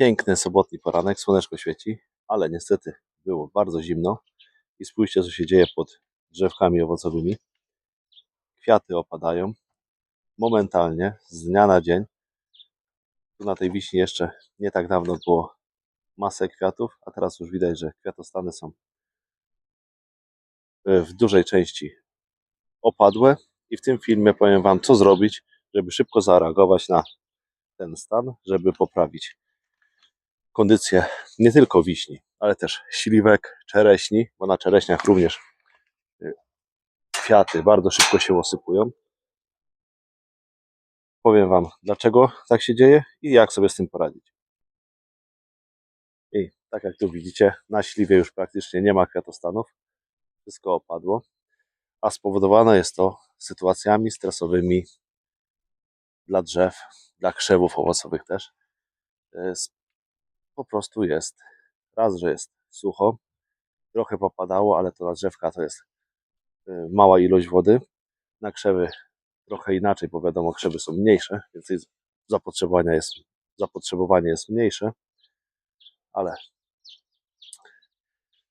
Piękny sobotni poranek, słoneczko świeci, ale niestety było bardzo zimno. I spójrzcie, co się dzieje pod drzewkami owocowymi. Kwiaty opadają momentalnie, z dnia na dzień. Tu na tej wiśni jeszcze nie tak dawno było masę kwiatów, a teraz już widać, że kwiatostany są e, w dużej części opadłe. I w tym filmie powiem Wam, co zrobić, żeby szybko zareagować na ten stan, żeby poprawić kondycję nie tylko wiśni, ale też śliwek, czereśni, bo na czereśniach również y, kwiaty bardzo szybko się osypują. Powiem Wam, dlaczego tak się dzieje i jak sobie z tym poradzić. I tak jak tu widzicie, na śliwie już praktycznie nie ma kwiatostanów, wszystko opadło, a spowodowane jest to sytuacjami stresowymi dla drzew, dla krzewów owocowych też. Y, Po prostu jest, raz, że jest sucho, trochę popadało, ale to na drzewka to jest y, mała ilość wody. Na krzewy trochę inaczej, bo wiadomo, krzewy są mniejsze, więc jest- zapotrzebowanie jest, zapotrzebowanie jest mniejsze, ale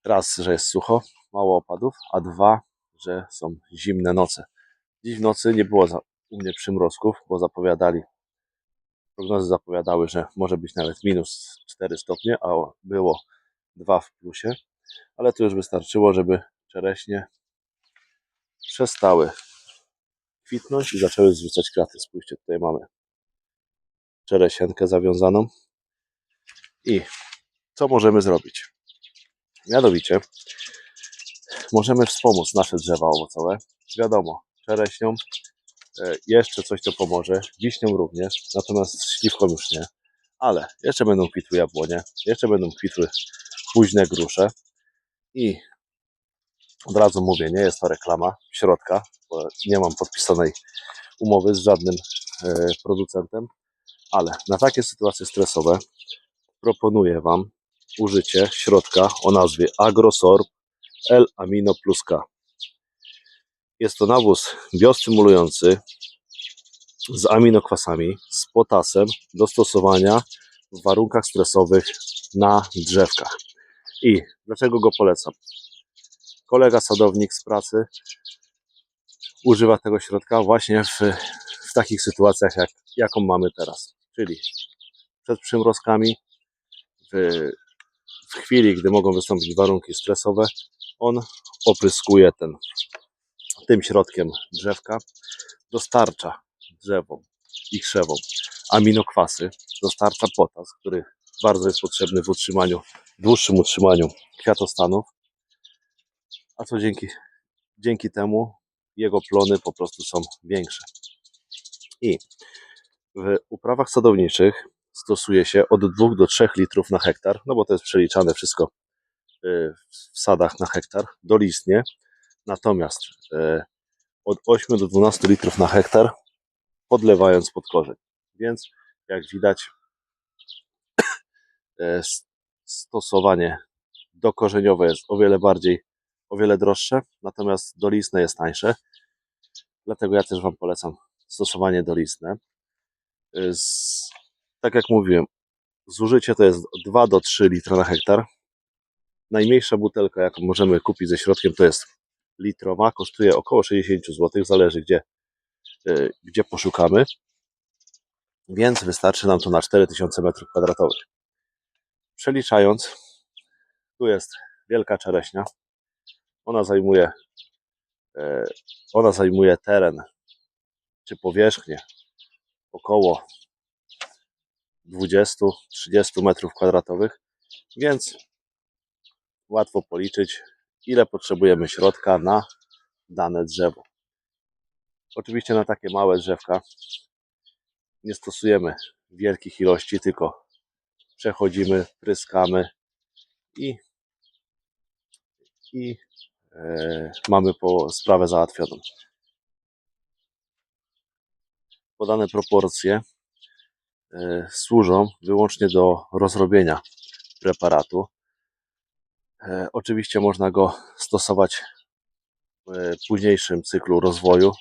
raz, że jest sucho, mało opadów, a dwa, że są zimne noce. Dziś w nocy nie było za, u mnie przymrozków, bo zapowiadali, prognozy zapowiadały, że może być nawet minus 4 stopnie, a było 2 w plusie, ale to już wystarczyło, żeby czereśnie przestały kwitnąć i zaczęły zrzucać kwiaty. Spójrzcie, tutaj mamy czereszenkę zawiązaną. I co możemy zrobić? Mianowicie możemy wspomóc nasze drzewa owocowe. Wiadomo, czereśnią jeszcze coś to pomoże, wiśnią również, natomiast śliwką już nie. Ale jeszcze będą kwitły jabłonie, jeszcze będą kwitły późne grusze i od razu mówię, nie jest to reklama środka, bo nie mam podpisanej umowy z żadnym e, producentem, ale na takie sytuacje stresowe proponuję Wam użycie środka o nazwie Agrosorb L-Amino plus K. Jest to nawóz biostymulujący z aminokwasami, z potasem do stosowania w warunkach stresowych na drzewkach. I dlaczego go polecam? Kolega sadownik z pracy używa tego środka właśnie w, w takich sytuacjach, jak, jaką mamy teraz. Czyli przed przymrozkami, w, w chwili, gdy mogą wystąpić warunki stresowe, on opryskuje ten, tym środkiem drzewka, dostarcza drzewom i krzewom aminokwasy, dostarcza potas, który bardzo jest potrzebny w utrzymaniu, dłuższym utrzymaniu kwiatostanów, a co dzięki, dzięki temu jego plony po prostu są większe. I w uprawach sadowniczych stosuje się od 2 do 3 litrów na hektar, no bo to jest przeliczane wszystko y, w sadach na hektar, dolistnie. Natomiast y, od 8 do 12 litrów na hektar podlewając pod korzeń. Więc jak widać s- stosowanie dokorzeniowe jest o wiele bardziej, o wiele droższe, natomiast dolistne jest tańsze. Dlatego ja też Wam polecam stosowanie dolistne. Y, Z, tak jak mówiłem, zużycie to jest 2 do 3 litra na hektar. Najmniejsza butelka, jaką możemy kupić ze środkiem, to jest litrowa. Kosztuje około 60 zł, zależy gdzie, y, gdzie poszukamy. Więc wystarczy nam to na 4000 m2. Przeliczając, tu jest wielka czereśnia. Ona zajmuje, e, ona zajmuje teren czy powierzchnię około 20-30 metrów kwadratowych, więc łatwo policzyć, ile potrzebujemy środka na dane drzewo. Oczywiście na takie małe drzewka nie stosujemy wielkich ilości, tylko przechodzimy, pryskamy i, i e, mamy po sprawę załatwioną. Podane proporcje e, służą wyłącznie do rozrobienia preparatu. E, Oczywiście można go stosować w późniejszym cyklu rozwoju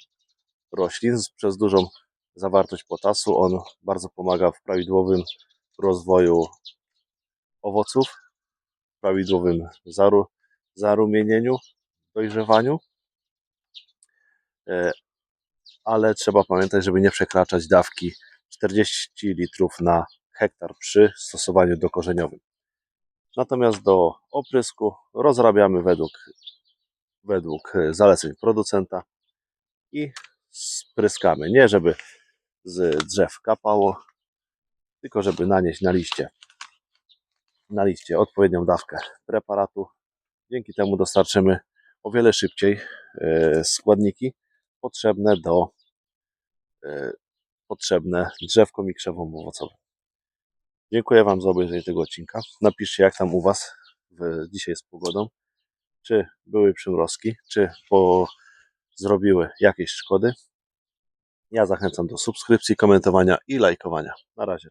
roślin przez dużą zawartość potasu. On bardzo pomaga w prawidłowym rozwoju owoców prawidłowym zaru, zarumienieniu, dojrzewaniu. E, Ale trzeba pamiętać, żeby nie przekraczać dawki 40 litrów na hektar przy stosowaniu dokorzeniowym. Natomiast do oprysku rozrabiamy według, według e, zaleceń producenta i spryskamy. Nie żeby z drzew kapało, tylko żeby nanieść na liście, na liście odpowiednią dawkę preparatu. Dzięki temu dostarczymy o wiele szybciej e, składniki potrzebne do e, potrzebne drzewkom i krzewom owocowym. Dziękuję Wam za obejrzenie tego odcinka. Napiszcie jak tam u Was w, dzisiaj z pogodą. Czy były przymrozki, czy po, zrobiły jakieś szkody. Ja zachęcam do subskrypcji, komentowania i lajkowania. Na razie.